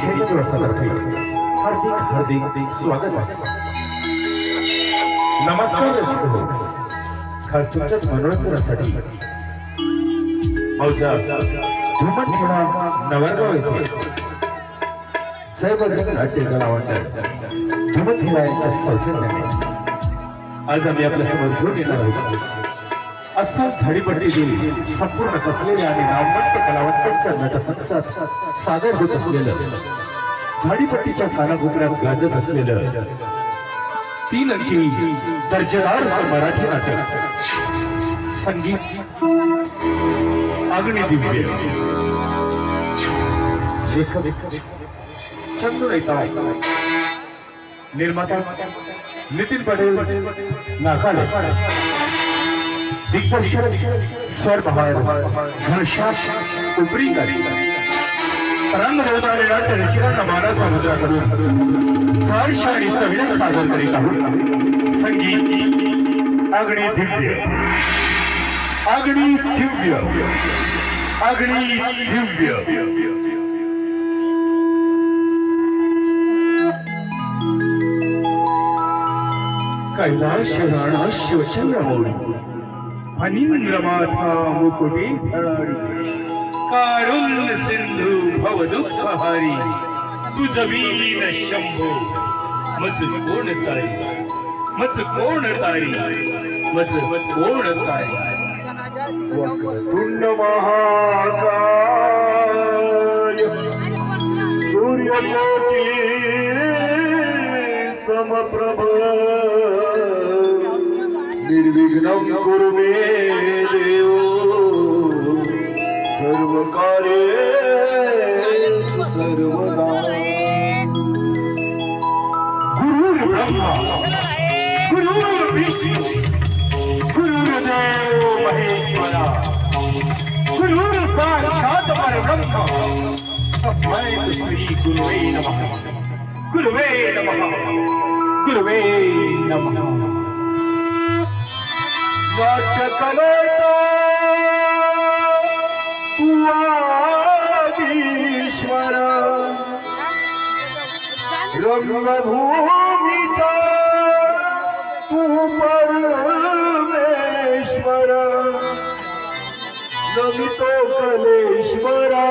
निषेधच व्यवस्थातर्फे हार्दिक हार्दिक स्वागत आहे. नमस्कार हो. खास तुमच्याच मनोरंजनासाठी. मौजा धुमटखेडा नवरगाव येथे जयबद्र नाट्य कलावंत धुमटखेडा यांच्या सौजन्याने. आज आम्ही आपल्यासमोर घेऊन येणार आहोत. असाच दिली संपूर्ण कसलेल्या आणि नामवंत कलावंतांच्या नटसंचात सादर होत असलेलं झाडीपट्टीच्या कानाकोपऱ्यात गाजत असलेलं तीन अंकी दर्जेदार मराठी नाटक. संगीत. अग्निदिव्य लेखक. चंदू नेता निर्माता. नितीन पटेल. नाकाडे दिग्दर्शक स्वर बहार घनश्याम उपरीकर रंग रोवणारे नाट्य रसिकांना करून सहर्ष आणि सविनय सादर करीत आहोत संगीत अग्नि दिव्य अग्नि दिव्य दिव्य कैलाश राणा शिवचंद्रमौळी फणींद्रमाथा मुकुटे धराडी कारुण्य सिंधू भव दुःख हारी तुझ वीन शंभो मज कोण तारी? मज कोण तारी? मज कोण तारी? कुंड महाकाय। सूर्यकोटी समप्रभ। निर्विघ्नं कुरु देव. सर्व कार्य सर्वदा गुरु ब्रह्मा गुरुर्विष्णू गुरुर्देव महेश्वरा गुरुर् साक्षात् परब्रह्म तस्मै श्री गुरुवे नमः. गुरुवे नमः. गुरुवे नमः. नाट्यकलेचा तू आदिश्वर रंगभूमीचा तू परमेश्वर. नमितो कलेश्वरा.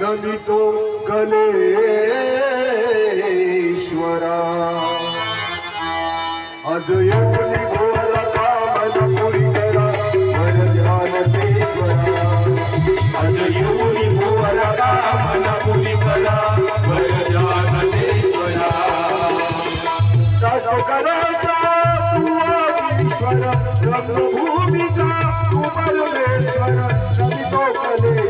नमितो कलेश्वरा. रंगभूमीचा तू परमेश्वर नमी